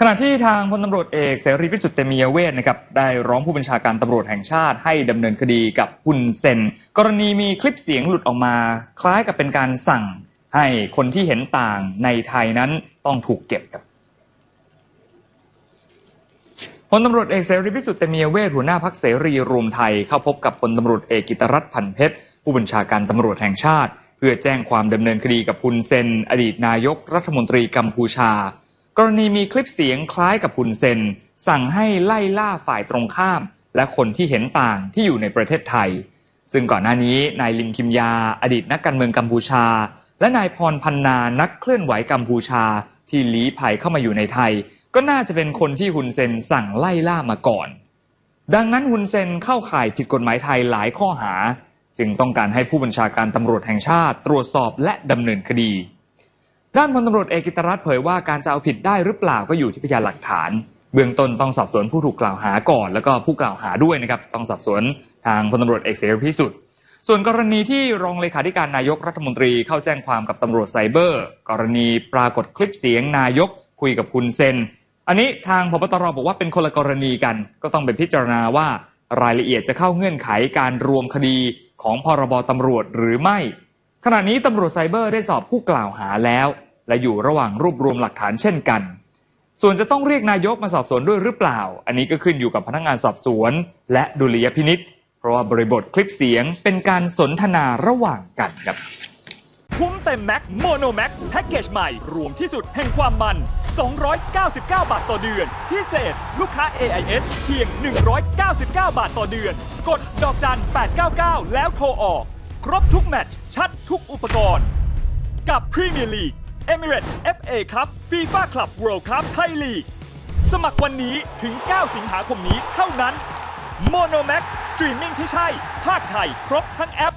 ขณะที่ทางพลตำรวจเอกเสรีพิสุทธิ์เตมียเวทนะครับได้ร้องผู้บัญชาการตำรวจแห่งชาติให้ดำเนินคดีกับฮุนเซน กรณีมีคลิปเสียงหลุดออกมา คล้ายกับเป็นการสั่งให้คนที่เห็นต่างในไทยนั้นต้องถูกเก็บครับพลตำรวจเอกเสรีพิสุทธิ์เตมียเวทหัวหน้าพักเสรีรวมไทยเข้าพบกับพลตำรวจเอกกิตรัตน์พันเพชรผู้บัญชาการตำรวจแห่งชาติ เพื่อแจ้งความดำเนินคดีกับฮุนเซน อดีตนายกรัฐมนตรีกัมพูชา กรณีมีคลิปเสียงคล้ายกับฮุนเซน สั่งให้ไล่ล่าฝ่ายตรงข้าม และคนที่เห็นต่างที่อยู่ในประเทศไทย ซึ่งก่อนหน้านี้นายลิมคิมยา อดีตนักการเมืองกัมพูชา และนายพรพันนานักเคลื่อนไหวกัมพูชา ที่ลี้ภัยเข้ามาอยู่ในไทย ก็น่าจะเป็นคนที่ฮุนเซนสั่งไล่ล่ามาก่อน ดังนั้นฮุนเซนเข้าข่ายผิดกฎหมายไทยหลายข้อหา จึงต้องการให้ผู้บัญชาการตำรวจแห่งชาติตรวจสอบและดำเนินคดี ด้านพลตำรวจเอกกิตรัตน์เผยว่าการจะเอาผิดได้หรือเปล่าก็อยู่ที่พยานหลักฐาน เบื้องต้นต้องสอบสวนผู้ถูกกล่าวหาก่อน แล้วก็ผู้กล่าวหาด้วยนะครับต้องสอบสวนทางพลตำรวจเอกเสรีพิสุทธิ์ส่วนกรณีที่รองเลขาธิการนายกรัฐมนตรีเข้าแจ้งความกับตำรวจไซเบอร์ กรณีปรากฏคลิปเสียงนายกคุยกับคุณเซน อันนี้ทางพบตรบอกว่าเป็นคนละกรณีกัน ก็ต้องไปพิจารณาว่ารายละเอียดจะเข้าเงื่อนไขการรวมคดีของพรบตำรวจหรือไม่ ขณะนี้ตำรวจไซเบอร์ได้สอบผู้กล่าวหาแล้ว และอยู่ระหว่างรวบรวมหลักฐานเช่นกัน ส่วนจะต้องเรียกนายกมาสอบสวนด้วยหรือเปล่า อันนี้ก็ขึ้นอยู่กับพนักงานสอบสวน และดุลยพินิษเพราะว่าบริบทคลิปเสียงเป็นการสนทนาระหว่างกันครับคุ้มเต็มแม็กซ์โมโนแม็กซ์แพ็กเกจใหม่ รวมที่สุดแห่งความมัน 299 บาทต่อเดือน พิเศษ ลูกค้า AIS เพียง 199 บาทต่อเดือน กดดอกจัน 899 แล้วโทรออก ครบทุกแมตช์ชัดทุกอุปกรณ์ กับพรีเมียร์ลีก เอมิเรตส์ FA Cup FIFA Club World Cup ไทยลีก สมัครวันนี้ถึง 9 สิงหาคมนี้เท่านั้น Monomax สตรีมมิ่งที่ใช่ภาคไทย ครบทั้งแอป